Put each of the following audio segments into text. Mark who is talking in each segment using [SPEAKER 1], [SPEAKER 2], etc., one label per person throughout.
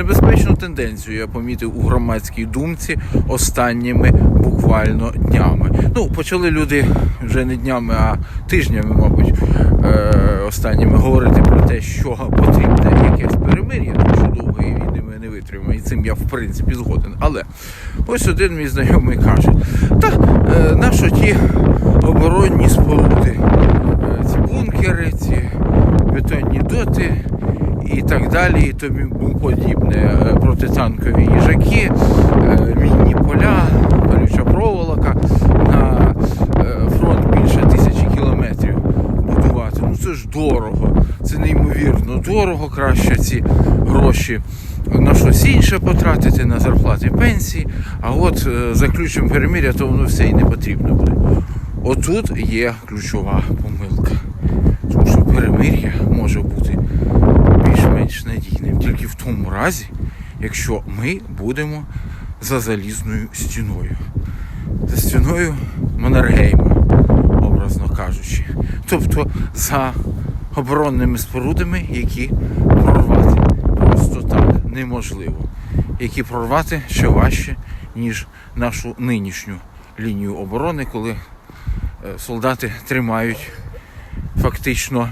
[SPEAKER 1] Небезпечну тенденцію я помітив у громадській думці останніми буквально днями. Ну, почали люди вже не днями, а тижнями, мабуть, е, останніми говорити про те, що потрібне якесь перемир'я, тому що довгої війни ми не витримаємо. І цим я в принципі згоден. Але ось один мій знайомий каже: та е, нащо ті оборонні споруди, е, ці бункери, ці бетонні доти і так далі, і тому подібне. Е, Протитанкові їжаки, е, мінні поля, колюча проволока на е, фронт більше тисячі кілометрів будувати. Ну це ж дорого, це неймовірно дорого. Краще ці гроші на щось інше потратити, на зарплати пенсії. А от е, заключимо перемир'я, то воно все і не потрібно буде. Отут є ключова помилка. Тому що перемир'я може бути більш-менш надійним тільки в тому разі, якщо ми будемо за залізною стіною. За стіною Маннергейма, образно кажучи. Тобто за оборонними спорудами, які прорвати просто так неможливо. Які прорвати ще важче, ніж нашу нинішню лінію оборони, коли е, солдати тримають фактично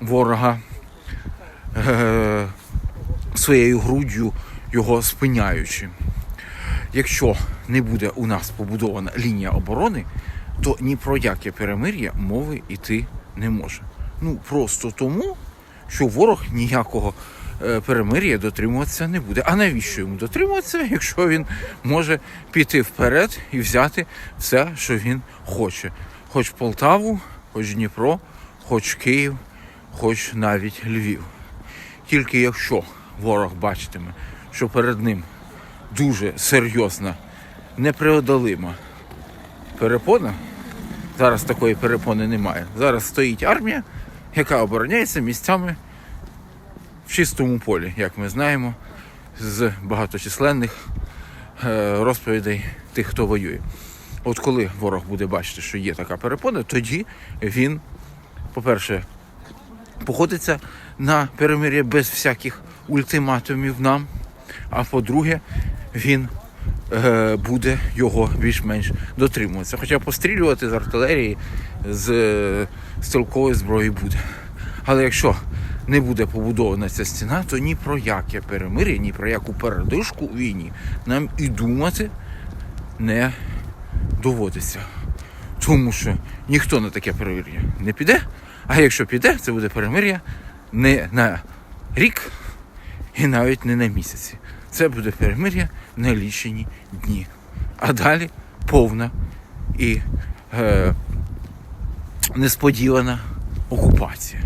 [SPEAKER 1] ворога е, своєю груддю його спиняючи. Якщо не буде у нас побудована лінія оборони, то ні про яке перемир'я мови йти не може. Ну просто тому, що ворог ніякого е, перемир'я дотримуватися не буде. А навіщо йому дотримуватися, якщо він може піти вперед і взяти все, що він хоче? Хоч Полтаву, хоч Дніпро, хоч Київ, хоч навіть Львів. Тільки якщо ворог бачитиме, що перед ним дуже серйозна, непреодолима перепона, зараз такої перепони немає. Зараз стоїть армія, яка обороняється місцями в чистому полі, як ми знаємо, з багаточисленних е, розповідей тих, хто воює. От коли ворог буде бачити, що є така перепона, тоді він, по-перше, походиться на перемир'я без всяких ультиматумів нам. А по-друге, він е, буде його більш-менш дотримуватися. Хоча пострілювати з артилерії, з е, стрілкової зброї буде. Але якщо не буде побудована ця стіна, то ні про яке перемир'я, ні про яку передишку у війні нам і думати не доводиться. Тому що ніхто на таке перемир'я не піде, а якщо піде, це буде перемир'я не на рік і навіть не на місяці. Це буде перемир'я на лічені дні. А далі повна і е, несподівана окупація.